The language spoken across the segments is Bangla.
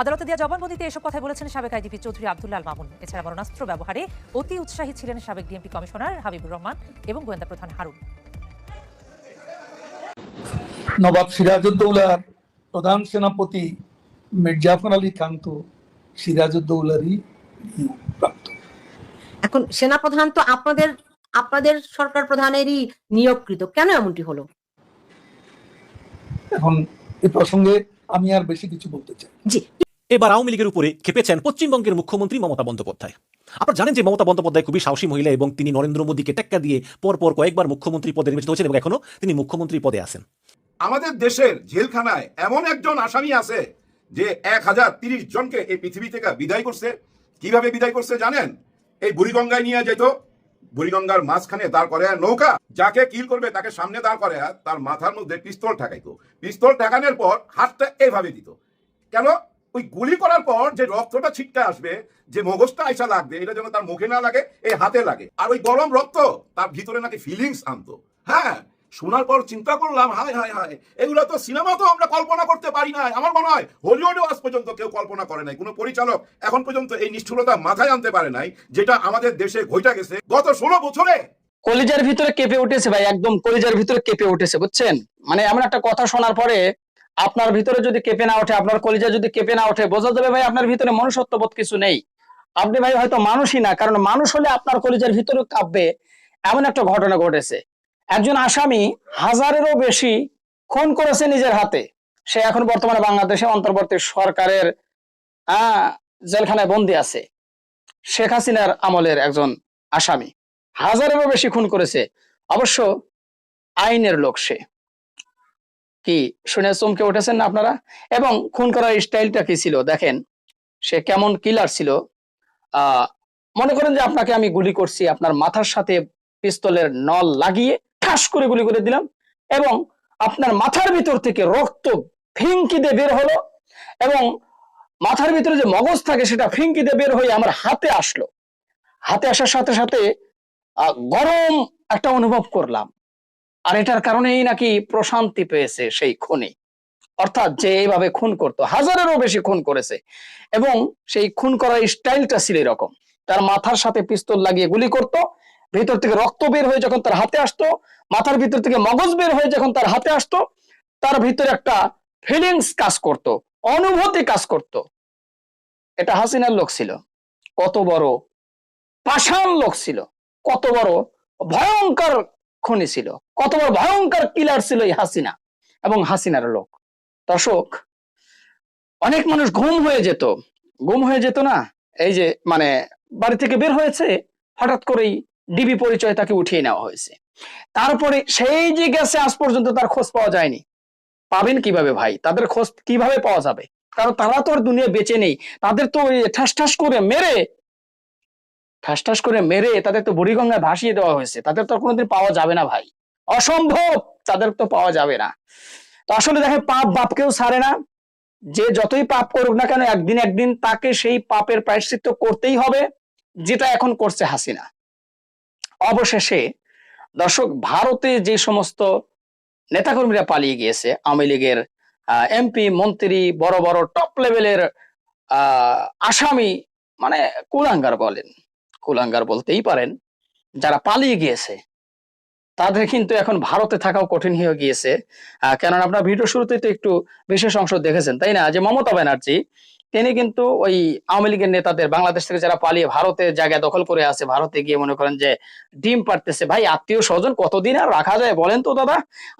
আদালতে দেওয়া জবানবন্দিতে এসব কথা বলেছেন সাবেক আইজিপি চৌধুরী আব্দুল্লাহ আল মামুন। এছাড়া মারণাস্ত্র ব্যবহারে অতি উৎসাহী ছিলেন সাবেক ডিএমপি কমিশনার হাবিবুর রহমান এবং গোয়েন্দা প্রধান হারুন। নবাব সিরাজউদ্দৌলার প্রধান সেনাপতি মির্জাফর আলী খান তো সিরাজউদ্দৌলারই প্রাপ্ত। এখন সেনাপ্রধান তো আপনাদের আপনাদের সরকার প্রধানেরই নিয়োগকৃত। কেন এমনটি হলো? এখন এ প্রসঙ্গে আমি আর বেশি কিছু বলতে চাই। জি। এবার আওয়ামী লীগের উপরে খেপেছেন পশ্চিমবঙ্গের মুখ্যমন্ত্রী মমতা বন্দ্যোপাধ্যায়। আপনারা জানেন যে মমতা বন্দ্যোপাধ্যায় খুবই সাহসী মহিলা এবং তিনি নরেন্দ্র মোদীকে টেক্কা দিয়ে পরপর কয়েকবার মুখ্যমন্ত্রী পদে নির্বাচিত হয়েছেন এবং এখনও তিনি মুখ্যমন্ত্রী পদে আছেন। আমাদের দেশের জেলখানায় এমন একজন আসামি আছে যে এক হাজার তিরিশ জনকে এই পৃথিবী থেকে বিদায় করছে। কীভাবে বিদায় করছে জানেন? এই বুড়িগঙ্গায় নিয়ে যেত। বুড়িগঙ্গার মাঝখানে দাঁড় করে নৌকা। যাকে কিল করবে তাকে সামনে দাঁড় করে তার মাথার মধ্যে পিস্তল ঠেকাইতো। পিস্তল ঠেকানোর পর হাতটা এইভাবে দিত। কেন? ওই গুলি করার পর যে রক্তটা ছিটকে আসবে, যে মগজটা আইসা লাগবে, এটা যেন তার মুখে না লাগে এই হাতে লাগে। আর ওই গরম রক্ত, তার ভিতরে নাকি ফিলিংস আনতো। হ্যাঁ শোনার পর চিন্তা করলাম, হায় হায় হায়, এগুলো তো সিনেমা তো আমরা কল্পনা করতে পারি না আমার মনে হয় হলিউডেও আজ পর্যন্ত কেউ কল্পনা করে নাই। কোনো পরিচালক এখন পর্যন্ত এই নিষ্ঠুরতা মাথায় আনতে পারে নাই, যেটা আমাদের দেশে ঘইটা গেছে গত ষোলো বছরে। কলিজার ভিতরে কেঁপে উঠেছে ভাই, একদম কলিজার ভিতরে কেঁপে উঠেছে, বুঝছেন? মানে এমন একটা কথা শোনার পরে আপনার ভিতরে যদি কেঁপে না ওঠে, আপনার কলিজা যদি কেঁপে না ওঠে, বোঝা যাবে ভাই আপনার ভিতরে মনুষ্যত্ববোধ কিছু নেই। আপনি ভাই হয়তো মানুষই না, কারণ মানুষ হলে আপনার কলিজার ভিতরে কাঁপবে এমন একটা ঘটনা ঘটেছে। একজন আসামি হাজারেরও বেশি খুন করেছে নিজের হাতে। সে এখন বর্তমানে বাংলাদেশে অন্তর্বর্তী সরকারের জেলখানায় বন্দি আছে। শেখ হাসিনার আমলের একজন আসামি। হাজারেরও বেশি খুন করেছে। অবশ্য আইনের লোক সে। কি শুনে চমকে উঠেছেন না আপনারা? এবং খুন করার স্টাইলটা কি ছিল? দেখেন, সে কেমন কিলার ছিল। মনে করেন যে আপনাকে আমি গুলি করছি, আপনার মাথার সাথে পিস্তলের নল লাগিয়ে ঠাস করে গুলি করে দিলাম এবং আপনার মাথার ভিতর থেকে রক্ত ফিঙ্কি দিয়ে বের হলো এবং মাথার ভিতরে যে মগজ থাকে সেটা ফিঙ্কি দিয়ে বের হয়ে আমার হাতে আসলো। হাতে আসার সাথে সাথে গরম একটা অনুভব করলাম। আর এটার কারণেই নাকি প্রশান্তি পেয়েছে সেই খুনি। অর্থাৎ যে এইভাবে খুন করতো, হাজারেরও বেশি খুন করেছে। এবং সেই খুন করার স্টাইলটা ছিল এরকম। তার মাথার সাথে পিস্তল লাগিয়ে গুলি করত, ভিতর থেকে রক্ত বের হয়ে যখন তার হাতে আসতো, মাথার ভিতর থেকে মগজ বের হয়ে যখন তার হাতে আসতো, তার ভিতরে একটা ফিলিংস কাজ করত, অনুভূতি কাজ করত। এটা হাসিনার লোক ছিল। কত বড় পাষাণ লোক ছিল। কত বড় ভয়ঙ্কর খনি ছিল। কত বড় ভয়ঙ্কর কিলার ছিল এই হাসিনা এবং হাসিনার লোক। দর্শক, অনেক মানুষ ঘুম হয়ে যেত। ঘুম হয়ে যেত না? এই যে মানে বাড়ি থেকে বের হয়েছে, হঠাৎ করেই ডিবি পরিচয় তাকে উঠিয়ে নেওয়া হয়েছে। তারপরে সেই যে গেছে আজ পর্যন্ত তার খোঁজ পাওয়া যায়নি। পাবেন কীভাবে ভাই? তাদের খোঁজ কীভাবে পাওয়া যাবে? কারণ তারা তো আর দুনিয়া বেঁচে নেই। তাদের তো ঠাস ঠাস করে মেরে ঠাস ঠাস করে মেরে তাদের তো বুড়িগঙ্গায় ভাসিয়ে দেওয়া হয়েছে। তাদের তো কোনোদিন পাওয়া যাবে না ভাই। অসম্ভব! তাদের তো পাওয়া যাবে না। তো আসলে দেখে, পাপ বাপকেও ছাড়ে না। যে যতই পাপ করুক না কেন, একদিন একদিন তাকে সেই পাপের প্রায়শ্চিত্ত করতেই হবে, যেটা এখন করছে হাসিনা। অবশেষে দর্শক, ভারতে যে সমস্ত নেতাকর্মীরা পালিয়ে গিয়েছে, আওয়ামী লীগের এমপি, মন্ত্রী, বড় বড় টপ লেভেলের আসামি মানে কুলাঙ্গার বলেন। কুলাঙ্গার বলতেই পারেন, যারা পালিয়ে গিয়েছে, তাদের কিন্তু এখন ভারতে থাকাও কঠিন হয়ে গিয়েছে। কেননা আপনার ভিডিও শুরুতে তো একটু বিশেষ অংশ দেখেছেন, তাই না? যে মমতা ব্যানার্জি, তিনি কিন্তু ওই আওয়ামী লীগের নেতাদের, বাংলাদেশ থেকে যারা পালিয়ে ভারতে জায়গা দখল করে আছে, ভারতে গিয়ে মনে করেন যে ডিম পারতেছে ভাই, আত্মীয় স্বজন কতদিন আর রাখা যায় বলেন তো দাদা?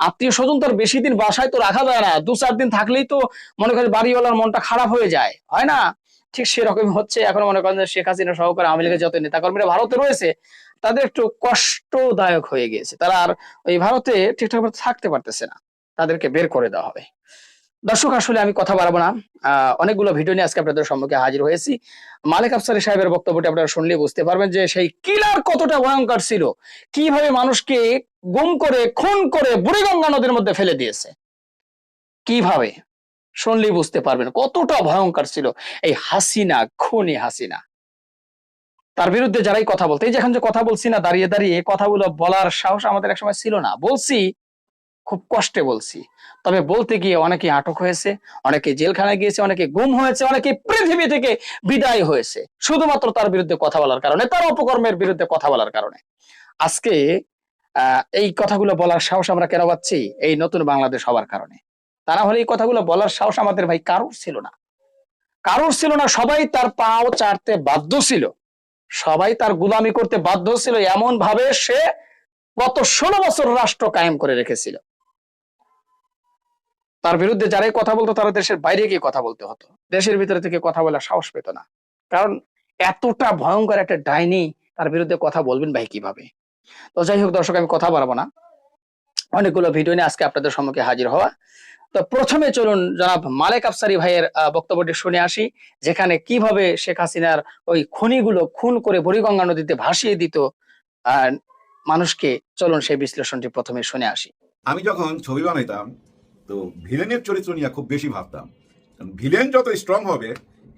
আত্মীয় স্বজন তো আর বেশি দিন বাসায় তো রাখা যায় না দু চার দিন থাকলেই তো মনে করেন বাড়িওয়ালার মনটা খারাপ হয়ে যায়। হয় না? ঠিক সেরকমই হচ্ছে। এখন মনে করেন শেখ হাসিনা সহকারে আওয়ামী লীগের যত নেতাকর্মীরা ভারতে রয়েছে, তাদের একটু কষ্টদায়ক হয়ে গিয়েছে। তারা আর ওই ভারতে ঠিকঠাক থাকতে পারতেছে না। তাদেরকে বের করে দেওয়া হবে। দর্শক, আসলে আমি কথা বাড়াবো না। অনেকগুলো ভিডিও নিয়ে আজকে আপনাদের সম্মুখে হাজির হয়েছি। মালিক আফসারি সাহেবের বক্তব্যটা আপনারা শুনলে বুঝতে পারবেন যে সেই কিলার কতটা ভয়ঙ্কর ছিল। কীভাবে মানুষকে গুম করে, খুন করে বুড়িগঙ্গা নদীর মধ্যে ফেলে দিয়েছে। কীভাবে? শুনলেই বুঝতে পারবেন কতটা ভয়ঙ্কর ছিল এই হাসিনা, খুনি হাসিনা। তার বিরুদ্ধে যারাই কথা বলতে, এই যে এখন যে কথা বলছি না, দাঁড়িয়ে দাঁড়িয়ে কথাগুলো বলার সাহস আমাদের একসময় ছিল না। বলছি, খুব কষ্টে বলছি। তবে বলতে গিয়ে অনেকে আটক হয়েছে অনেকে জেলখানায় গিয়েছে, অনেকে গুম হয়েছে অনেকে পৃথিবী থেকে বিদায় হয়েছে। শুধুমাত্র তার বিরুদ্ধে কথা বলার কারণে, তার অপকর্মের বিরুদ্ধে কথা বলার কারণে। আজকে এই কথাগুলো বলার সাহস আমরা কেন পাচ্ছি? এই নতুন বাংলাদেশ হওয়ার কারণে। তা না হলে এই কথাগুলো বলার সাহস আমাদের ভাই কারোর ছিল না। কারোর ছিল না, সবাই তার পাও চাটতে বাধ্য ছিল। সবাই তার গুলামি করতে বাধ্য ছিল এমন ভাবে সে গত ষোলো বছর রাষ্ট্র কায়েম করে রেখেছিল। তার বিরুদ্ধে যারাই কথা বলতো, তারা দেশের বাইরে গিয়ে কথা বলতে হতো। দেশের ভিতরে থেকে কথা বলার সাহস পেত না। কারণ এতটা ভয়ঙ্কর একটা ডাইনি তার বিরুদ্ধে কথা বলবেন ভাই কীভাবে? তো যাই হোক দর্শক, আমি কথা বাড়াবো না। অনেকগুলো ভিডিও নিয়ে আজকে আপনাদের সম্মুখে হাজির হওয়া। তো প্রথমে চলুন জনাব মালেক আফসারি ভাইয়ের বক্তব্যটি শুনে আসি, যেখানে কীভাবে শেখ হাসিনার ওই খনিগুলো খুন করে বুড়িগঙ্গা নদীতে ভাসিয়ে দিত মানুষকে চলুন সেই বিশ্লেষণটি প্রথমে শুনে আসি। আমি যখন ছবি বানাইতাম, তো ভিলেনের চরিত্র নিয়ে খুব বেশি ভাবতাম। ভিলেন যত স্ট্রং হবে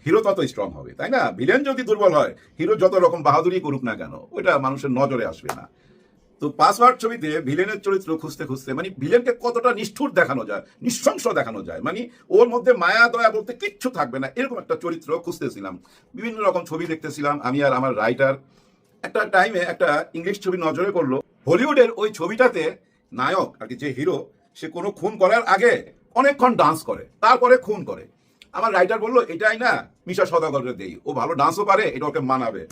হিরো তত স্ট্রং হবে, তাই না? ভিলেন যদি দুর্বল হয় হিরো যত রকম বাহাদুরি করুক না কেন, ওইটা মানুষের নজরে আসবে না। তো পাসওয়ার্ড ছবিতে ভিলেনের চরিত্র খুঁজতে খুঁজতে মানে ভিলেনকে কতটা নিষ্ঠুর দেখানো যায়, নৃশংস দেখানো যায় মানে ওর মধ্যে মায়া, দয়া বলতে কিচ্ছু থাকবে না, এরকম একটা চরিত্র খুঁজতেছিলাম। বিভিন্ন রকম ছবি দেখতেছিলাম, আমি আর আমার রাইটার একটা টাইমে একটা ইংলিশ ছবি নজরে পড়ল, হলিউডের ওই ছবিটাতে নায়ক, আর কি যে হিরো সে কোনো খুন করার আগে অনেকক্ষণ ডান্স করে, তারপরে খুন করে। আমার রাইটার বলল, এটাই না মিশা সদাগরের দেই, ও ভালো ডান্সও পারে, এটা ওকে মানাবে।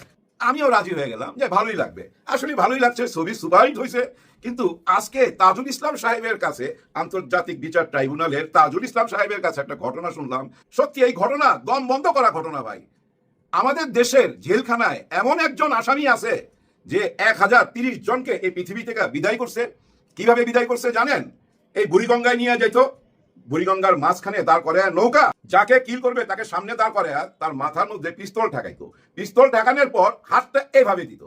আমিও রাজি হয়ে গেলাম যে ভালোই লাগবে। আসলে ভালোই লাগছে, ছবি সুপারহিট হয়েছে কিন্তু আজকে তাজুল ইসলাম সাহেবের কাছে আন্তর্জাতিক বিচার ট্রাইব্যুনালের তাজুল ইসলাম সাহেবের কাছে একটা ঘটনা শুনলাম। সত্যি, এই ঘটনা দম বন্ধ করা ঘটনা ভাই। আমাদের দেশের জেলখানায় এমন একজন আসামি আছে যে এক হাজার তিরিশ জনকে এই পৃথিবী থেকে বিদায় করছে। কীভাবে বিদায় করছে জানেন? এই বুড়িগঙ্গায় নিয়ে যেত বুড়িগঙ্গার মাঝখানে দাঁড় করে নৌকা। যাকে কিল করবে, তাকে সামনে দাঁড় করে তার মাথার মধ্যে পিস্তল ঠেকাইতো পিস্তল ঠেকানোর পর হাতটা এইভাবে দিত।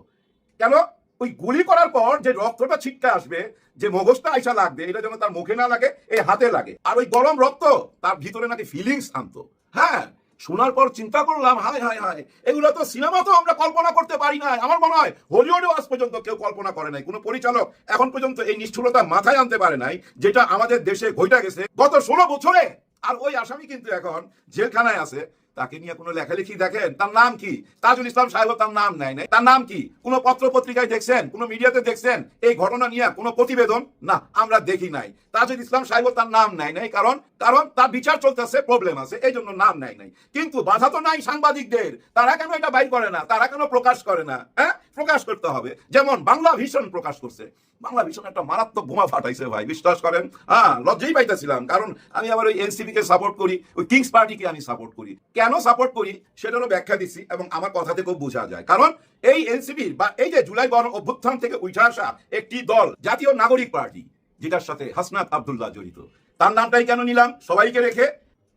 কেন? ওই গুলি করার পর যে রক্তটা ছিটকে আসবে, যে মগজটা আইসা লাগবে, এটা যেন তার মুখে না লাগে এই হাতে লাগে। আর ওই গরম রক্ত তার ভিতরে নাকি ফিলিংস আনতো। হ্যাঁ শোনার পর চিন্তা করলাম, হায় হায় হায়, এগুলো তো সিনেমা তো আমরা কল্পনা করতে পারি না আমার মনে হয় হলিউডে আজ পর্যন্ত কেউ কল্পনা করে নাই। কোনো পরিচালক এখন পর্যন্ত এই নিষ্ঠুরতা মাথায় আনতে পারে নাই, যেটা আমাদের দেশে ঘইটা গেছে গত ষোলো বছরে। আর ওই আসামি কিন্তু এখন জেলখানায় আছে। তাকে নিয়ে কোনো লেখালেখি দেখেন? তার নাম কি? তাজুল ইসলাম সাহেব তার নাম নেয় নাই। তার নাম কি? কোনো পত্র পত্রিকায় দেখছেন? কোনো মিডিয়াতে দেখছেন? এই ঘটনা নিয়ে কোনো প্রতিবেদন? না, আমরা দেখি নাই। তাজুল ইসলাম সাহেব তার নাম নেয় নাই। কারণ কারণ তার বিচার চলতেছে প্রবলেম আছে এই জন্য নাম নেয় নাই। কিন্তু বাধা তো নাই সাংবাদিকদের। তারা কেন এটা বাইর করে না? তারা কেন প্রকাশ করে না? হ্যাঁ? প্রকাশ করতে হবে। যেমন বাংলা ভীষণ প্রকাশ করছে। বাংলা ভীষণ একটা মারাত্মক বোমা ফাটাইছে ভাই, বিশ্বাস করেন? হ্যাঁ লজ্জাই পাইতেছিলাম, কারণ আমি আবার ওই এনসিপি কে সাপোর্ট করি, ওই কিংস পার্টিকে আমি সাপোর্ট করি। কেন সাপোর্ট করি? সেটারও ব্যাখ্যা দিচ্ছি এবং আমার কথা থেকেও বোঝা যায়। কারণ এই এনসিপির বা এই যে জুলাই গণ অভ্যুত্থান থেকে উঠে আসা একটি দল, জাতীয় নাগরিক পার্টি, যেটার সাথে হাসনাত আব্দুল্লাহ জড়িত। তার নামটাই কেন নিলাম? সবাইকে রেখে।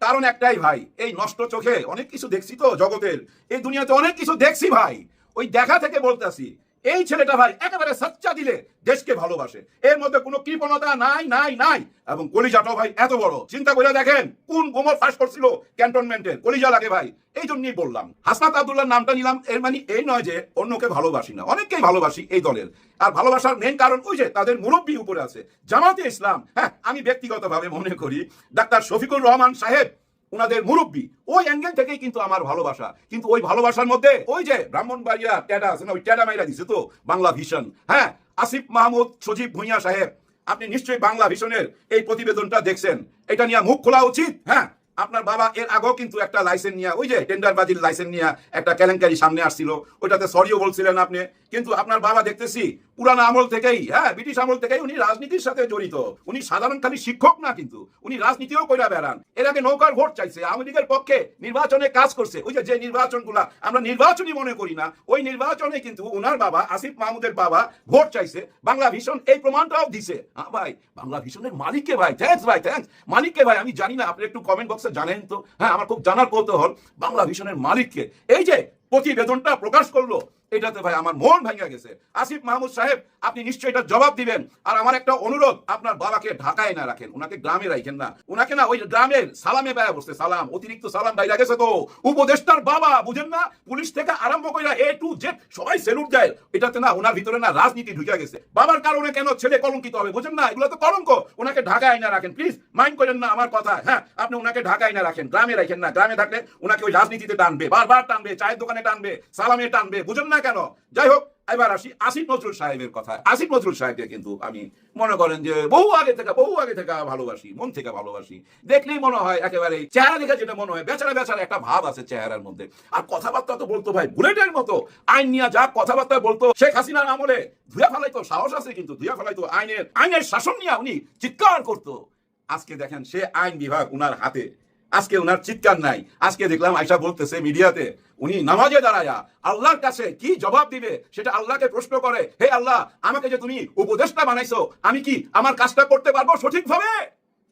কারণ একটাই ভাই, এই নষ্ট চোখে অনেক কিছু দেখছি তো জগতের। এই দুনিয়াতে অনেক কিছু দেখছি ভাই। ওই দেখা থেকে বলতেছি এই ছেলেটা ভাই একেবারে সচ্চা দিলে দেশকে ভালোবাসে। এর মধ্যে কোনো কৃপণতা নাই নাই নাই। এবং কলিজাটাও ভাই এত বড়। চিন্তা করে দেখেন কোন গোমর ফাঁস করছিল ক্যান্টনমেন্টের কলিজা লাগে ভাই। এই জন্যই বললাম। হাসনাত আব্দুল্লাহ নামটা নিলাম। এর মানে এই নয় যে অন্যকে ভালোবাসি না। অনেককেই ভালোবাসি এই দলের। আর ভালোবাসার মেন কারণ ওই যে তাদের মুরব্বী উপরে আছে। জামাতে ইসলাম। হ্যাঁ আমি ব্যক্তিগতভাবে মনে করি। ডাক্তার শফিকুর রহমান সাহেব ওনাদের মুরব্বী। ওই অ্যাঙ্গেল থেকেই কিন্তু আমার ভালোবাসা। কিন্তু ওই ভালোবাসার মধ্যে ওই যে ব্রাহ্মণবাড়িয়া ট্যাডা আছে না, ওই ট্যাডা মাইরা দিছে তো, বাংলা ভীষণ হ্যাঁ আসিফ মাহমুদ, সজীব ভুঁইয়া সাহেব, আপনি নিশ্চয়ই বাংলা ভীষণের এই প্রতিবেদনটা দেখছেন। এটা নিয়ে মুখ খোলা উচিত হ্যাঁ। আপনার বাবা এর আগেও কিন্তু একটা লাইসেন্স নিয়ে, ওই যে টেন্ডারবাজির লাইসেন্স নিয়ে একটা কেলেঙ্কারি সামনে আসছিল। ওইটাতে সরিও বলছিলেন আপনি। কিন্তু আপনার বাবা দেখতেছি, পুরানো আমল থেকেই হ্যাঁ ব্রিটিশ আমল থেকেই উনি রাজনীতির সাথে জড়িত। উনি সাধারণ খালি শিক্ষক না কিন্তু, উনি রাজনীতিও কইরা বেড়ান। এর আগে নৌকার ভোট চাইছে, আওয়ামী লীগের পক্ষে নির্বাচনে কাজ করছে। ওই যে যে নির্বাচনগুলা আমরা নির্বাচনই মনে করি না, ওই নির্বাচনে কিন্তু উনার বাবা, আসিফ মাহমুদের বাবা ভোট চাইছে। বাংলা ভীষণ এই প্রমাণটাও দিছে। হ্যাঁ ভাই, বাংলা ভীষণের মালিককে ভাই থ্যাঙ্কস ভাই থ্যাঙ্কস মালিককে ভাই, আমি জানি না, আপনি একটু কমেন্ট বক্সে জানেন তো? হ্যাঁ আমার খুব জানার কৌতূহল বাংলা ভিশনের মালিককে। এই যে প্রতিবেদনটা প্রকাশ করল এটাতে ভাই আমার মন ভাঙা গেছে। আসিফ মাহমুদ সাহেব, আপনি নিশ্চয়ই এটা জবাব দিবেন। আর আমার একটা অনুরোধ, আপনার বাবাকে ঢাকায় না রাখেন ওনাকে গ্রামে রাখেন না। ওনাকে না ওই গ্রামের সালামে বেড়া বসছে, সালাম, অতিরিক্ত সালাম বাইরে গেছে তো। উপদেষ্টার বাবা, বুঝেন না, পুলিশ থেকে আরম্ভ করে এ টু জেড সবাই সেলুট দেয় এটাতে না ওনার ভিতরে না রাজনীতি ঢুকে গেছে। বাবার কারণে কেন ছেলে কলঙ্কিত হবে, বুঝেন না? এগুলো তো কলঙ্ক। ওনাকে ঢাকায় না রাখেন প্লিজ মাইন্ড করেন না আমার কথা। হ্যাঁ আপনি ওনাকে ঢাকায় না রাখেন, গ্রামে রাখেন না। গ্রামে থাকলে ওনাকে ওই রাজনীতিতে টানবে, বারবার টানবে, চায়ের দোকানে টানবে, সালামে টানবে, বুঝেন না কেন? যাই হোক, এবার আসি আসিফ নজরুল সাহেবের কথা আসিফ নজরুল সাহেবকে কিন্তু আমি মনে করেন যে বহু আগে থেকে, বহু আগে থেকে ভালোবাসি, মন থেকে ভালোবাসি। দেখলেই মনে হয় একেবারে চেহারা দেখে যেটা মনে হয়, বেচারা বেচারা একটা ভাব আছে চেহারার মধ্যে। আর কথাবার্তা তো বলতো ভাই, বুলেটের মতো। আইন নিয়ে যা কথাবার্তা বলতো শেখ হাসিনার আমলে, ধুয়া ফেলাইতো, সাহস আছে কিন্তু, ধুয়া ফেলাইতো আইনের আইনের শাসন নিয়ে উনি চিৎকার করতো। আজকে দেখেন সে আইন বিভাগ উনার হাতে। আজকে উনার চিৎকার নাই। আজকে দেখলাম আয়সা বলতেছে মিডিয়াতে, উনি নামাজে দাঁড়ায়া, আল্লাহর কাছে কি জবাব দিবে সেটা আল্লাহকে প্রশ্ন করে, হে আল্লাহ, আমাকে যে তুমি উপদেষ্টা বানাইছো, আমি কি আমার কাজটা করতে পারব সঠিকভাবে?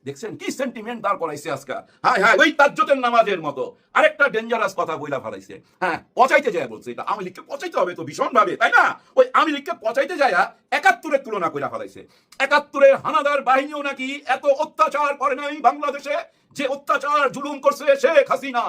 দেখছেন কি সেন্টিমেন্ট দাঁড় করাইছে আজকে। হ্যাঁ হ্যাঁ ওই তাজ্জতের নামাজের মতো। আরেকটা ডেঞ্জারাস কথা বইলা ফেলাইছে। হ্যাঁ পচাইতে যায় বলছে এটা। আওয়ামী লীগকে পচাইতে হবে তো ভীষণ ভাবে তাই না? ওই আমি লীগকে পচাইতে যায় একাত্তরের তুলনা কইরা ফেলাইছে। একাত্তরের হানাদার বাহিনীও নাকি এত অত্যাচার করে নাই বাংলাদেশে? যে অত্যাচার জুলুম করছে শেখ হাসিনা।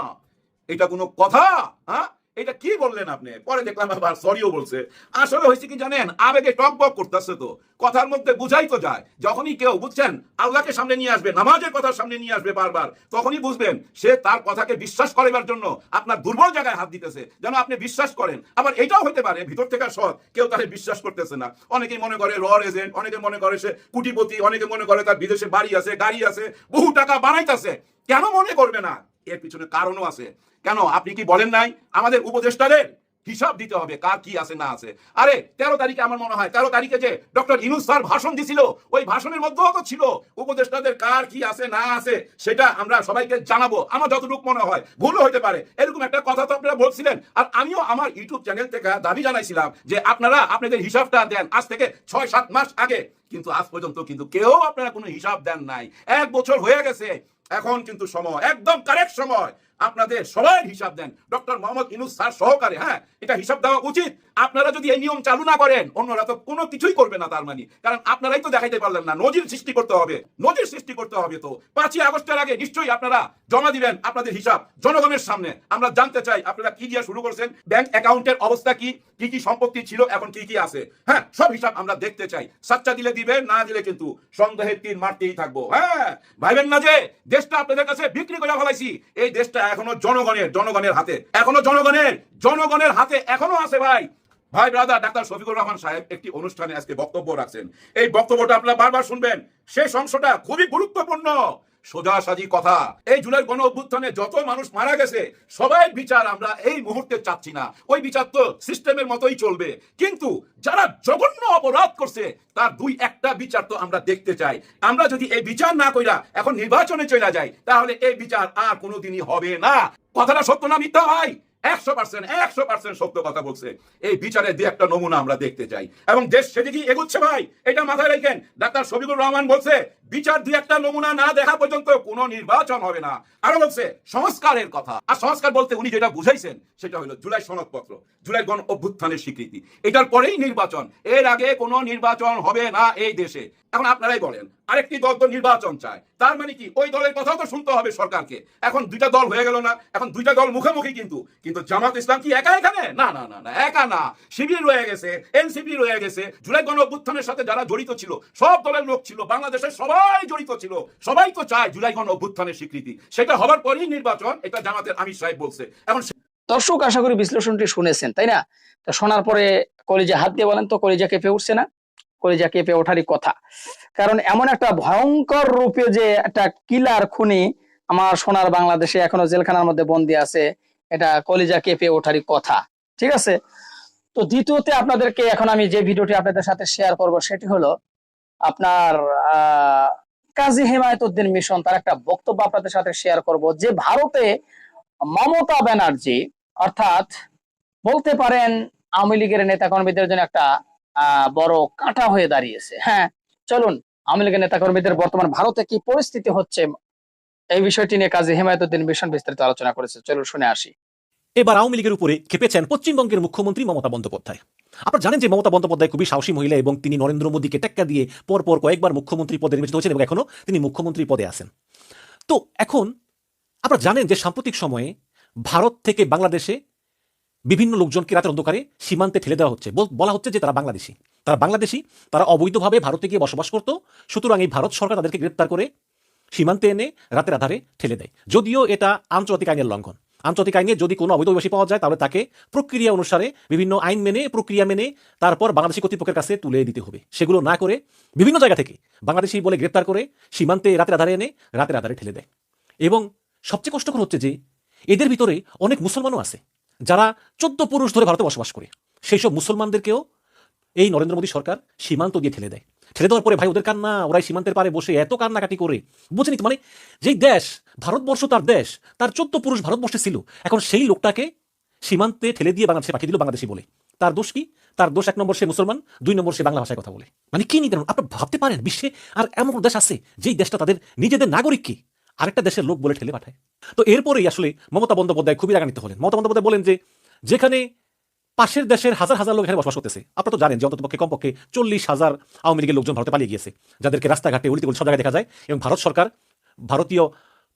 এটা কোনো কথা হ্যাঁ? এটা কি বললেন আপনি? পরে দেখলাম আবার সরিও বলছে। আসলে হয়েছে কি জানেন? আবেগে টক বক করতেছে তো। কথার মধ্যে বুঝাই তো যায়। যখনই কেউ, বুঝছেন? আল্লাহকে সামনে নিয়ে আসবে, নামাজের কথা সামনে নিয়ে আসবে বারবার, তখনই বুঝবেন সে তার কথাকে বিশ্বাস করার জন্য আপনার দুর্বল জায়গায় হাত দিতেছে। যেন আপনি বিশ্বাস করেন। আবার এটাও হতে পারে, ভিতর থেকে সৎ, কেউ তাকে বিশ্বাস করতেছে না। অনেকেই মনে করে র এজেন্ট অনেকে মনে করে সে কুটিপতি, অনেকে মনে করে তার বিদেশে বাড়ি আছে, গাড়ি আছে, বহু টাকা বানাইতেছে। কেন মনে করবে না? এর পিছনে কারণও আছে। কেন? আপনি কি বলেন নাই? আমাদের উপদেষ্টাদের হিসাব দিতে হবে কার কি আছে না আছে। আরে, তেরো তারিখে আমার মনে হয়, তেরো তারিখে যে ডক্টর ইনুস স্যার ভাষণ দিছিল, ওই ভাষণের মধ্যেও তো ছিল, উপদেষ্টাদের কার কি আছে না আছে, সেটা আমরা সবাইকে জানাব। আমার যতটুকু মনে হয়, ভুলও হতে পারে। এরকম একটা কথা তো আপনারা বলছিলেন, আর আমিও আমার ইউটিউব চ্যানেল থেকে দাবি জানাইছিলাম যে আপনারা আপনাদের হিসাবটা দেন আজ থেকে ছয় সাত মাস আগে। কিন্তু আজ পর্যন্ত কিন্তু কেউ আপনারা কোনো হিসাব দেন নাই। এক বছর হয়ে গেছে, এখন কিন্তু সময়, একদম কারেক্ট সময়। আপনাদের সবাই হিসাব দেন। ডক্টর মোহাম্মদ ইনুস স্যার সহকারে হ্যাঁ এটা হিসাব দেওয়া উচিত। আপনারা যদি এই নিয়ম চালু না করেন, অন্যরা তো কোনো কিছুই করবে না তার মানে। কারণ আপনারাই তো দেখাইতে পারলেন না, নজির সৃষ্টি করতে হবে, নজির সৃষ্টি করতে হবে তো। পাঁচই আগস্টের আগে নিশ্চয়ই আপনারা জমা দিবেন আপনাদের হিসাব জনগণের সামনে। আমরা জানতে চাই, আপনারা কি দিয়ে শুরু করছেন, ব্যাংক অ্যাকাউন্টের অবস্থা কি কি কি সম্পত্তি ছিল, এখন কি কি আছে? হ্যাঁ সব হিসাব আমরা দেখতে চাই। সাচ্চা দিলে দিবে, না দিলে কিন্তু সন্দেহের তীর মারতেই থাকব। হ্যাঁ ভাইবেন না যে, দেশটা আপনাদের কাছে বিক্রি করে ফেলাইছি, এই দেশটা এখনও জনগণের জনগণের হাতে। এখনও জনগণের জনগণের হাতে এখনও আছে ভাই। ভাই ব্রাদার ডাক্তার শফিকুর রহমান সাহেব একটি অনুষ্ঠানে আজকে বক্তব্য রাখছেন। এই বক্তব্যটা আপনারা বারবার শুনবেন। সেই অংশটা খুবই গুরুত্বপূর্ণ। সোজাসাজি কথা। এই জুলাই গণ অভ্যুত্থানে যত মানুষ মারা গেছে, সবাই বিচার আমরা এই মুহূর্তে চাচ্ছি না। ওই বিচার তো সিস্টেমের মতোই চলবে। কিন্তু যারা জঘন্য অপরাধ করছে, তার দুই একটা বিচার তো আমরা দেখতে চাই। আমরা যদি এই বিচার না কইরা এখন নির্বাচনে চলে যাই, তাহলে এই বিচার আর কোনোদিনই হবে না। কথাটা সত্য না মিথ্যা ভাই? একশো পার্সেন্ট একশো পার্সেন্ট সত্য কথা বলছে। এই বিচারের দু একটা নমুনা আমরা দেখতে চাই। এবং দেশ সেদিকে এগুচ্ছে ভাই। এটা মাথায় রেখেন। ডাক্তার শফিকুর রহমান বলছে বিচার দু একটা নমুনা না দেখা পর্যন্ত কোনো নির্বাচন হবে না। আরও বলছে, সংস্কারের কথা। আর সংস্কার বলতে উনি যেটা বুঝাইছেন, সেটা হলো জুলাই সনদপত্র, জুলাই গণ অভ্যুত্থানের স্বীকৃতি। এটার পরেই নির্বাচন। এর আগে কোনো নির্বাচন হবে না এই দেশে। এখন আপনারাই বলেন, আরেকটি দল তো নির্বাচন চায়। তার মানে কি? ওই দলের কথাও তো শুনতে হবে সরকারকে। এখন দুইটা দল হয়ে গেল না, এখন দুইটা দল মুখোমুখি কিন্তু। কিন্তু জামাত ইসলাম কি একা এখানে? না না না না, একা না। শিবির রয়ে গেছে, এনসিপি রয়ে গেছে। জুলাই গণ অভ্যুত্থানের সাথে যারা জড়িত ছিল, সব দলের লোক ছিল, বাংলাদেশের সবাই জড়িত ছিল। সবাই তো চায় জুলাই গণ অভ্যুত্থানের স্বীকৃতি। সেটা হবার পরেই নির্বাচন, এটা জামাতের আমির সাহেব বলছে। এখন দর্শক, আশা করি বিশ্লেষণটি শুনেছেন, তাই না? তা শোনার পরে কলিজা হাত দিয়ে বলেন তো, কলিজা কেঁপে উঠছে না? কলিজা কেঁপে ওঠারই কথা। কারণ এমন একটা ভয়ঙ্কর রূপে যে একটা কিলার খুনি আমার সোনার বাংলাদেশে এখনও জেলখানার মধ্যে বন্দি আছে, এটা কলিজা কেঁপে ওঠারই কথা। ঠিক আছে? তো দ্বিতীয়তে আপনাদেরকে এখন আমি যে ভিডিওটি আপনাদের সাথে শেয়ার করব, সেটি হলো আপনার কাজী হেমায়তুদ্দিন মিশন তার একটা বক্তব্য আপনাদের সাথে শেয়ার করব যে ভারতে মমতা ব্যানার্জি অর্থাৎ বলতে পারেন আওয়ামী লীগের নেতাকর্মীদের জন্য একটা বড় কাঁটা হয়ে দাঁড়িয়েছে। হ্যাঁ চলুন, আওয়ামী লীগের নেতাকর্মীদের বর্তমান ভারতে কি পরিস্থিতি হচ্ছে এই বিষয়টি নিয়ে কাজী হেমায়তুদ্দিন মিশন বিস্তারিত আলোচনা করেছে। চলুন শুনে আসি। এবার আওয়ামী লীগের উপরে খেপেছেন পশ্চিমবঙ্গের মুখ্যমন্ত্রী মমতা বন্দ্যোপাধ্যায়। আপনারা জানেন যে মমতা বন্দ্যোপাধ্যায় খুবই সাহসী মহিলা এবং তিনি নরেন্দ্র মোদীকে টেক্কা দিয়ে পরপর কয়েকবার মুখ্যমন্ত্রী পদে নির্বাচিত হয়েছেন এবং এখনও তিনি মুখ্যমন্ত্রী পদে আছেন। তো এখন আপনারা জানেন যে সাম্প্রতিক সময়ে ভারত থেকে বাংলাদেশে বিভিন্ন লোকজনকে রাতের অন্ধকারে সীমান্তে ঠেলে দেওয়া হচ্ছে। বলা হচ্ছে যে তারা বাংলাদেশি। তারা বাংলাদেশি, তারা অবৈধভাবে ভারতে গিয়ে বসবাস করত, সুতরাং এই ভারত সরকার তাদেরকে গ্রেপ্তার করে সীমান্তে এনে রাতের আধারে ঠেলে দেয়। যদিও এটা আন্তর্জাতিক আইনের লঙ্ঘন। আন্তর্জাতিক আইনে যদি কোনো অবৈধ অভিবাসী পাওয়া যায়, তাহলে তাকে প্রক্রিয়া অনুসারে, বিভিন্ন আইন মেনে, প্রক্রিয়া মেনে তারপর বাংলাদেশি কর্তৃপক্ষের কাছে তুলে দিতে হবে। সেগুলো না করে বিভিন্ন জায়গা থেকে বাংলাদেশি বলে গ্রেপ্তার করে সীমান্তে রাতের আধারে এনে রাতের আধারে ঠেলে দেয়। এবং সবচেয়ে কষ্টকর হচ্ছে যে এদের ভিতরে অনেক মুসলমানও আছে, যারা চোদ্দ পুরুষ ধরে ভারতে বসবাস করে। সেই সব মুসলমানদেরকেও এই নরেন্দ্র মোদী সরকার সীমান্ত দিয়ে ঠেলে দেয়। ঠেলে দেওয়ার পরে ভাই ওদের কান্না, ওরাই সীমান্তের পারে বসে এত কান্নাকাটি করে। বুঝেনি তো? মানে যেই দেশ, ভারতবর্ষ তার দেশ, তার চোদ্দ পুরুষ ভারতবর্ষে ছিল। এখন সেই লোকটাকে সীমান্তে ঠেলে দিয়ে বাংলাদেশে পাঠিয়ে দিল বাংলাদেশি বলে। তার দোষ কি? তার দোষ এক নম্বর সে মুসলমান, দুই নম্বর সে বাংলা ভাষায় কথা বলে। মানে কি নিতে আপনার ভাবতে পারেন, বিশ্বে আর এমন দেশ আছে যেই দেশটা তাদের নিজেদের নাগরিককে আরেকটা দেশের লোক বলে ঠেলে পাঠায়। তো এরপরেই আসলে মমতা বন্দ্যোপাধ্যায় খুবই রাগান্বিত হলেন। মমতা বন্দ্যোপাধ্যায় বলেন যে, যেখানে পাশের দেশের হাজার হাজার লোক এখানে বসবাস করতেছে। আপনারা তো জানেন যে অন্ততপক্ষে কমপক্ষে চল্লিশ হাজার আওয়ামী লীগের লোকজন ভারতে পালিয়ে গিয়েছে, যাদেরকে রাস্তাঘাটে উল্টি সব জায়গায় দেখা যায়। এবং ভারত সরকার, ভারতীয়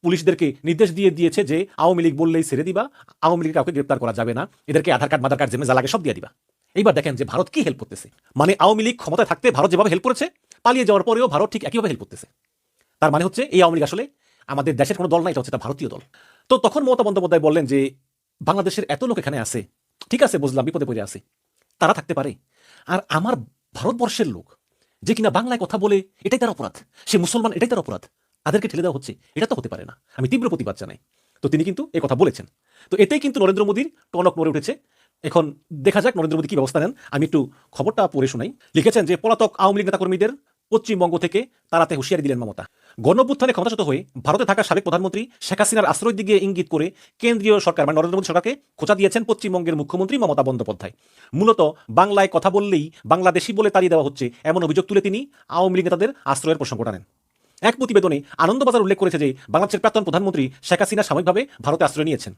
পুলিশদেরকে নির্দেশ দিয়ে দিয়েছে যে আওয়ামী লীগ বললেই ছেড়ে দিবা, আওয়ামী লীগ কাউকে গ্রেপ্তার করা যাবে না, এদেরকে আধার কার্ড, মাদার কার্ড জেমে যা সব দিয়ে দিবা। এইবার দেখেন যে ভারত কি হেল্প করতেছে। মানে আওয়ামী লীগ ক্ষমতায় থাকতে ভারত যেভাবে হেল্প করেছে, পালিয়ে যাওয়ার পরেও ভারত ঠিক একইভাবে হেল্প করতেছে। তার মানে হচ্ছে এই আওয়ামী লীগ আসলে আমাদের দেশের কোনো দল নাই এটা হচ্ছে এটা ভারতীয় দল। তো তখন মমতা বন্দ্যোপাধ্যায় বললেন যে, বাংলাদেশের এত লোক এখানে আছে ঠিক আছে, বুঝলাম, বিপদে পড়ে আছে। তারা থাকতে পারে। আর আমার ভারতবর্ষের লোক যে কিনা বাংলায় কথা বলে, এটাই তার অপরাধ। সে মুসলমান, এটাই তার অপরাধ। তাদেরকে ঠেলে দেওয়া হচ্ছে, এটা তো হতে পারে না। আমি তীব্র প্রতিবাদ জানাই। তো তিনি কিন্তু এই কথা বলেছেন। তো এতেই কিন্তু নরেন্দ্র মোদীর টনক নড়ে উঠেছে। এখন দেখা যাক নরেন্দ্র মোদী কি ব্যবস্থা নেন। আমি একটু খবরটা পড়ে শোনাই। লিখেছেন যে, পলাতক আওয়ামী লীগ নেতাকর্মীদের পশ্চিমবঙ্গ থেকে তাড়াতে হুঁশিয়ারি দিলেন মমতা। গণভ্যুত্থানে ক্ষমতাচ্যুত হয়ে ভারতে থাকা সাবেক প্রধানমন্ত্রী শেখ হাসিনার আশ্রয় দিকে ইঙ্গিত করে কেন্দ্রীয় সরকার মানে নরেন্দ্র মোদী সরকারকে খোঁচা দিয়েছেন পশ্চিমবঙ্গের মুখ্যমন্ত্রী মমতা বন্দ্যোপাধ্যায়। মূলত বাংলায় কথা বললেই বাংলাদেশি বলে তাড়িয়ে দেওয়া হচ্ছে এমন অভিযোগ তুলে তিনি আওয়ামী লীগ নেতাদের আশ্রয়ের প্রসঙ্গ টানেন। এক প্রতিবেদনে আনন্দবাজার উল্লেখ করেছে যে বাংলাদেশের প্রাক্তন প্রধানমন্ত্রী শেখ হাসিনা সাময়িকভাবে ভারতে আশ্রয় নিয়েছেন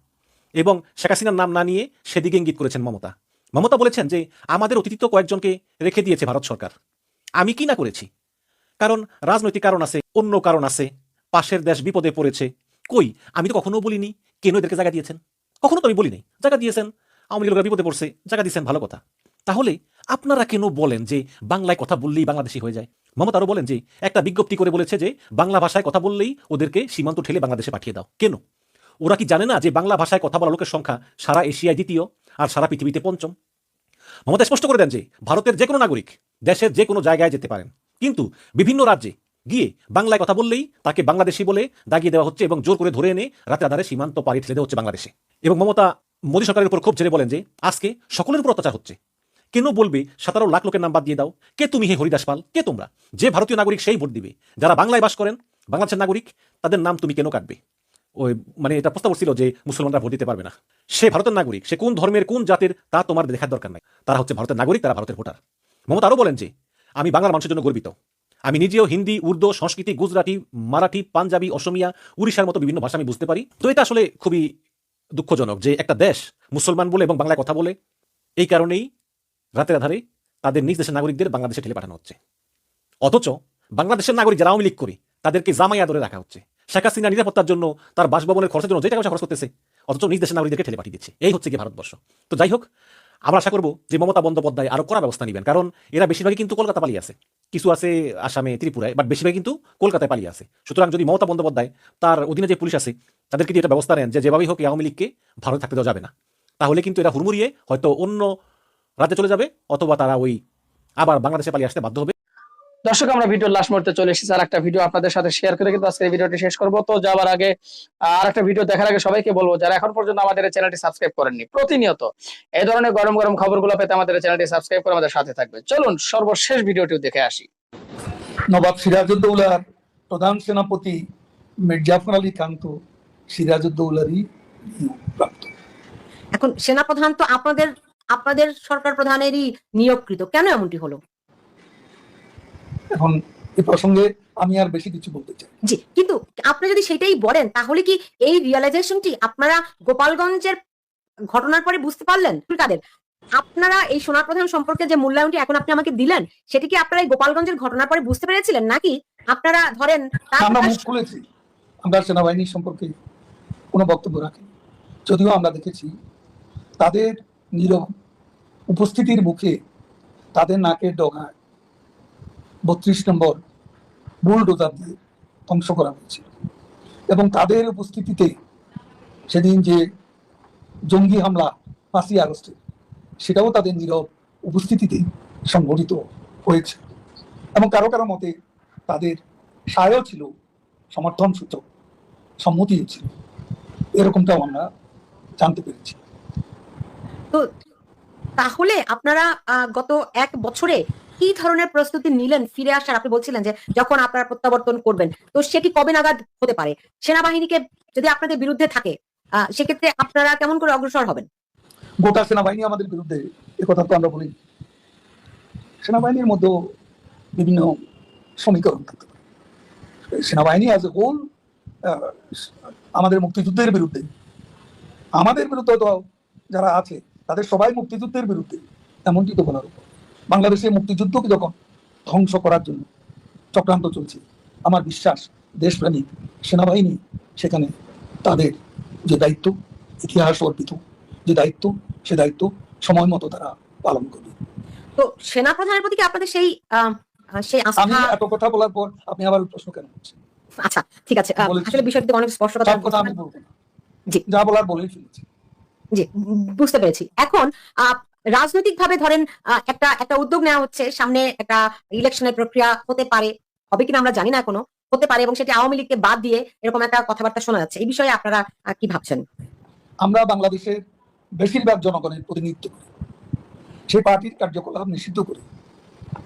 এবং শেখ হাসিনার নাম না নিয়ে সেদিকে ইঙ্গিত করেছেন মমতা। মমতা বলেছেন যে আমাদের অতিরিক্ত কয়েকজনকে রেখে দিয়েছে ভারত সরকার। আমি কি না করেছি? কারণ রাজনৈতিক কারণ আছে, অন্য কারণ আছে। পাশের দেশ বিপদে পড়েছে। কই? আমি তো কখনো বলিনি। কেন এদেরকে জায়গা দিয়েছেন? কখনো তো আমি বলিনি। জায়গা দিয়েছেন, আওয়ামী লীগরা বিপদে পড়ছে, জায়গা দিয়েছেন, ভালো কথা। তাহলে আপনারা কেন বলেন যে বাংলায় কথা বললেই বাংলাদেশি হয়ে যায়? মমতা আরও বলেন যে একটা বিজ্ঞপ্তি করে বলেছে যে বাংলা ভাষায় কথা বললেই ওদেরকে সীমান্ত ঠেলে বাংলাদেশে পাঠিয়ে দাও। কেন? ওরা কি জানে না যে বাংলা ভাষায় কথা বলা লোকের সংখ্যা সারা এশিয়ায় দ্বিতীয় আর সারা পৃথিবীতে পঞ্চম? মমতা স্পষ্ট করে দেন যে ভারতের যে কোনো নাগরিক দেশের যে কোনো জায়গায় যেতে পারেন। কিন্তু বিভিন্ন রাজ্যে গিয়ে বাংলায় কথা বললেই তাকে বাংলাদেশি বলে দাগিয়ে দেওয়া হচ্ছে এবং জোর করে ধরে এনে রাতে আধারে সীমান্ত পাড়ি ঠেলে দেওয়া হচ্ছে বাংলাদেশে। এবং মমতা মোদী সরকারের উপর খুব ঝেড়ে বলেন যে, আজকে সকলের উপর অত্যাচার হচ্ছে। কেন বলবে সতেরো লাখ লোকের নাম বাদ দিয়ে দাও? কে তুমি হে হরিদাস পাল? কে তোমরা? যে ভারতীয় নাগরিক সেই ভোট দিবে। যারা বাংলায় বাস করেন, বাংলাদেশের নাগরিক, তাদের নাম তুমি কেন কাটবে? ওই মানে এটা প্রস্তাব ছিল যে, মুসলমানরা ভোট দিতে পারবে না। সে ভারতের নাগরিক, সে কোন ধর্মের, কোন জাতের, তা তোমার দেখার দরকার নাই। তারা হচ্ছে ভারতের নাগরিক, তারা ভারতের ভোটার। মমতা আরও বলেন যে আমি বাংলার মানুষের জন্য গর্বিত। আমি নিজেও হিন্দি, উর্দু, সংস্কৃতি, গুজরাটি, মারাঠি, পাঞ্জাবি, অসমিয়া, উড়িষ্যার মতো বিভিন্ন ভাষা আমি বুঝতে পারি। তো এটা আসলে খুবই দুঃখজনক যে একটা দেশ মুসলমান বলে এবং বাংলায় কথা বলে, এই কারণেই রাতের আধারে তাদের নিজ দেশের নাগরিকদের বাংলাদেশে ঠেলে পাঠানো হচ্ছে। অথচ বাংলাদেশের নাগরিক যারা আওয়ামী লীগ করে, তাদেরকে জামাই আদরে রাখা হচ্ছে। শেখ হাসিনা নিরাপত্তার জন্য তার বাসভবনের খরচের জন্য যে টাকা খরচ করতেছে, অথচ নিজ দেশের নাগরিকদেরকে ঠেলে পাঠিয়ে দিচ্ছে। এই হচ্ছে কি ভারতবর্ষ। তো যাই হোক আমরা আশা করব যে মমতা বন্দ্যোপাধ্যায় আরও করা ব্যবস্থা নেবেন, কারণ এরা বেশিরভাগই কিন্তু কলকাতা পালিয়ে আছে। কিছু আছে আসামে, ত্রিপুরায় বাট বেশিরভাগ কিন্তু কলকাতায় পালিয়ে আছে। সুতরাং যদি মমতা বন্দ্যোপাধ্যায় তার অধীনে যে পুলিশ আছে, তাদেরকে দিয়ে এটা ব্যবস্থা নেন যে যেভাবেই হোক আওয়ামী লীগকে ভারতে থাকতে দেওয়া যাবে না। তাহলে কিন্তু এরা হুড়মুড়িয়ে হয়তো অন্য রাজ্যে চলে যাবে, অথবা তারা ওই আবার বাংলাদেশে পালিয়ে আসতে বাধ্য হবে। দর্শক আমরা ভিডিওর লাস্ট মুহূর্তে চলে এসেছি। আর একটা ভিডিও আপনাদের সাথে শেয়ার করে কিন্তু আজকে ভিডিওটি শেষ করব। তো যাওয়ার আগে আর একটা ভিডিও দেখার আগে সবাইকে বলব যারা এখন পর্যন্ত আমাদের চ্যানেলটি সাবস্ক্রাইব করেননি প্রতিনিয়ত এই ধরনের গরম গরম খবরগুলো পেতে আমাদের চ্যানেলটি সাবস্ক্রাইব করে আমাদের সাথে থাকবে চলুন সর্বশেষ ভিডিওটিও দেখে আসি। নবাব সিরাজউদ্দৌলার প্রধান সেনাপতি মির্জাফর আলী খান তো সিরাজউদ্দৌলারই প্রাপ্ত এখন সেনাপ্রধান তো আপনাদের আপনাদের সরকার প্রধানেরই নিয়োগকৃত। কেন এমনটি হলো? এখন এ প্রসঙ্গে আমি আর বেশি কিছু বলতে চাই জি কিন্তু আপনি যদি সেটাই বলেন তাহলে কি এই রিয়েলাইজেশনটি আপনারা গোপালগঞ্জের ঘটনার পরে বুঝতে পারলেন? কাদের? আপনারা এই সোনার প্রধান সম্পর্কে যে মূল্যায়নটি এখন আপনি আমাকে দিলেন সেটি কি আপনারা এই গোপালগঞ্জের ঘটনার পরে বুঝতে পেরেছিলেন? নাকি আপনারা ধরেন আমরা মুখ খুলেছি। আমরা সেনাবাহিনী সম্পর্কে কোনো বক্তব্য রাখি যদিও আমরা দেখেছি তাদের নীরব উপস্থিতির মুখে তাদের নাকের ডগায় বত্রিশ নম্বর বুলডোজার দিয়ে ধ্বংস করা হয়েছে। এবং তাদের উপস্থিতিতে সেদিন যে জঙ্গি হামলা পাঁচই আগস্টে সেটাও তাদের নীরব উপস্থিতিতে সংঘটিত হয়েছে। এবং কারও কারও মতে তাদের সায়ও ছিল, সমর্থন সূচক, সম্মতিও ছিল। এরকমটাও আমরা জানতে পেরেছি। তো তাহলে আপনারা গত এক বছরে কি ধরনের প্রস্তুতি নিলেন ফিরে আসার? আপনি বলছিলেন যে যখন আপনারা প্রত্যাবর্তন করবেন, তো সেটি কবে নাগাদ হতে পারে? সেনাবাহিনীকে যদি আপনাদের বিরুদ্ধে থাকে সেক্ষেত্রে আপনারা কেমন করে অগ্রসর হবেন? গোটা সেনাবাহিনী আমাদের বিরুদ্ধে কথা তো আমরা বলি। সেনাবাহিনীর মধ্যেও বিভিন্ন সমীকরণ থাকতে পারে। সেনাবাহিনী অ্যাজ এ হোল আমাদের মুক্তিযুদ্ধের বিরুদ্ধে, আমাদের বিরুদ্ধে তো যারা আছে, তাদের সবাই মুক্তিযুদ্ধের বিরুদ্ধে, এমনটি তো বলার বাংলাদেশে মুক্তিযুদ্ধকে যখন ধ্বংস করার জন্য চক্রান্ত চলছে আমার বিশ্বাস দেশপ্রেমিক সেনাবাহিনী সেখানে তাদের যে দায়িত্ব ইতিহাস অর্পিত যে দায়িত্ব সে দায়িত্ব সময় মতো তারা পালন করবে। তো সেনাপ্রধানের প্রতি কি আপনাদের সেই সেই আমি এত কথা বলার পর আপনি আবার প্রশ্ন কেন করছেন? আচ্ছা ঠিক আছে। আসলে বিষয়টি অনেক স্পষ্টতা সব কথা আমি বলব। যা বলার বলেই ফেলেছি। জি বুঝতে পেরেছি। এখন রাজনৈতিক ভাবে ধরেন একটা একটা উদ্যোগ নেওয়া হচ্ছে, সামনে একটা ইলেকশনের প্রক্রিয়া হতে পারে, হবে কিনা আমরা জানি না এখনও, হতে পারে এবং সেটি আওয়ামী লীগকে বাদ দিয়ে এরকম একটা কথাবার্তা শোনা যাচ্ছে। এই বিষয়ে আপনারা কি ভাবছেন? আমরা বাংলাদেশের বেশিরভাগ জনগণের প্রতিনিধিত্ব করি। সেই পার্টির কার্যকলাপ নিষিদ্ধ করি।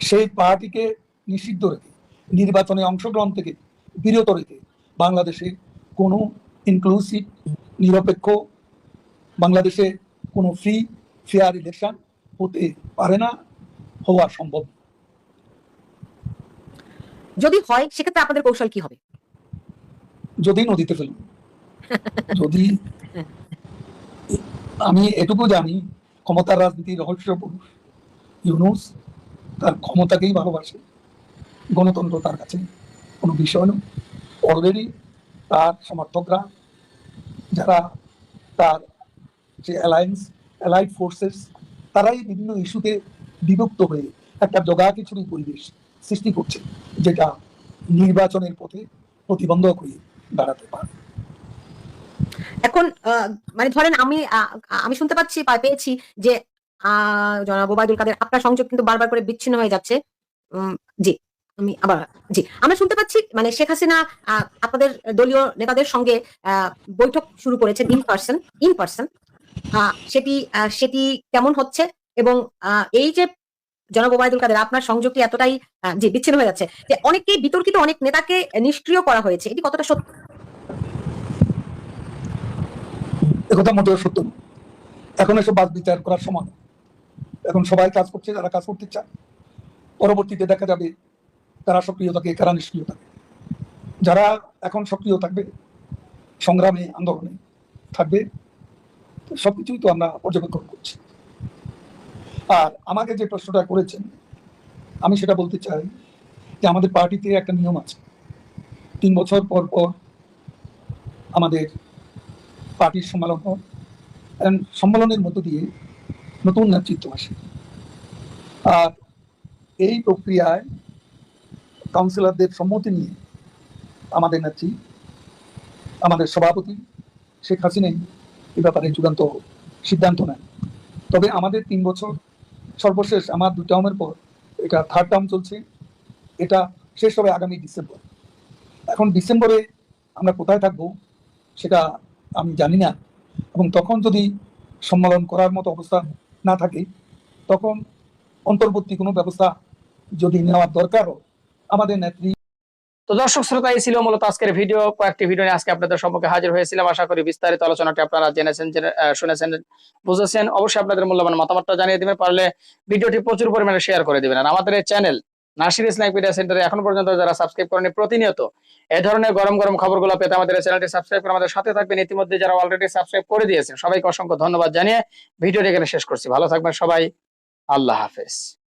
সেই পার্টিকে নিষিদ্ধ রেখে, নির্বাচনে অংশগ্রহণ থেকে বিরত রেখে বাংলাদেশে কোনো ইনক্লুসিভ নিরপেক্ষ, বাংলাদেশে কোনো ফ্রি ফেয়ার ইলেকশন হতে পারে না হওয়া সম্ভব। যদি হয় সেক্ষেত্রে আপনাদের কৌশল কি হবে? যদি নদীতে ফেলুন। যদি আমি এটুকু জানি ক্ষমতার রাজনীতির রহস্য পুরুষ ইউনুস তার ক্ষমতাকেই ভালোবাসে গণতন্ত্র তার কাছে কোনো বিষয় নয়। অলরেডি তার সমর্থকরা যারা তার যে অ্যালায়েন্স অ্যালাইড ফোর্সেস তারাই বিভিন্ন ইস্যুতে বিভক্ত হয়ে একটা জগাখিচুড়ি পরিবেশ সৃষ্টি করছে, যেটা নির্বাচনের পথে প্রতিবন্ধক হয়ে দাঁড়াতে পারে। এখন মানে ধরেন আমি আমি শুনতে পাচ্ছি পেয়েছি যে জনাব ওবায়দুল কাদের আপনার সংযোগ কিন্তু বারবার করে বিচ্ছিন্ন হয়ে যাচ্ছে। জি, আমি আবার, জি, আমরা শুনতে পাচ্ছি মানে শেখ হাসিনা আপনাদের দলীয় নেতাদের সঙ্গে বৈঠক শুরু করেছেন ইন পার্সন ইন পার্সন সেটি সেটি কেমন হচ্ছে? এবং এই যে জনাব ওবায়দুল কাদের, আপনার সংযোগটি এতটাই জি বিচ্ছিন্ন হয়ে যাচ্ছে যে অনেককে বিতর্কিত, অনেক নেতাকে নিষ্ক্রিয় করা হয়েছে। এটি কতটা সত্য? একথা মোটেও সত্য এখন এসব বাদ বিচার করার সময় এখন সবাই কাজ করছে, যারা কাজ করতে চায়। পরবর্তীতে দেখা যাবে কারা সক্রিয় থাকে, কারা নিষ্ক্রিয় থাকে। যারা এখন সক্রিয় থাকবে, সংগ্রামে, আন্দোলনে থাকবে সবকিছুই তো আমরা পর্যবেক্ষণ করছি। আর আমাকে যে প্রশ্নটা করেছেন, আমি সেটা বলতে চাই যে আমাদের পার্টিতে একটা নিয়ম আছে। তিন বছর পর পর আমাদের পার্টির সম্মেলন হয় সম্মেলনের মধ্য দিয়ে নতুন নেতৃত্ব আসে। আর এই প্রক্রিয়ায় কাউন্সিলরদের সম্মতি নিয়ে আমাদের নেত্রী, আমাদের সভাপতি শেখ হাসিনাই এ ব্যাপারে চূড়ান্ত সিদ্ধান্ত নেন তবে আমাদের তিন বছর সর্বশেষ, আমার দু টার্মের পর এটা থার্ড টার্ম চলছে। এটা শেষ হবে আগামী ডিসেম্বর। এখন ডিসেম্বরে আমরা কোথায় থাকব সেটা আমি জানি না এবং তখন যদি সম্মেলন করার মতো অবস্থা না থাকে, তখন অন্তর্বর্তী কোনো ব্যবস্থা যদি নেওয়ার দরকার হয় আমাদের নেত্রী তো দর্শক শ্রোতা, এই ছিল মূলত আজকের ভিডিও। কয়েকটি ভিডিও নিয়ে আজকে আপনাদের সম্মুখে হাজির হয়েছিলাম। আশা করি বিস্তারিত আলোচনাটি আপনারা জেনেছেন, জেনে- শুনেছেন, বুঝেছেন। অবশ্যই আপনাদের মূল্যবান মতামতটা জানিয়ে দিবেন, পারলে ভিডিওটি প্রচুর পরিমাণে শেয়ার করে দিবেন। আর আমাদের এই চ্যানেল নাসির ইসলাম মিডিয়া সেন্টারে এখন পর্যন্ত যারা সাবস্ক্রাইব করেনি প্রতিনিয়ত এই ধরনের গরম গরম খবরগুলো পেতে আমাদের চ্যানেলটি সাবস্ক্রাইব করে আমাদের সাথে থাকবেন। ইতিমধ্যে যারা অলরেডি সাবস্ক্রাইব করে দিয়েছেন, সবাইকে অসংখ্য ধন্যবাদ জানিয়ে ভিডিওটি এখানে শেষ করছি। ভালো থাকবেন সবাই। আল্লাহ হাফেজ।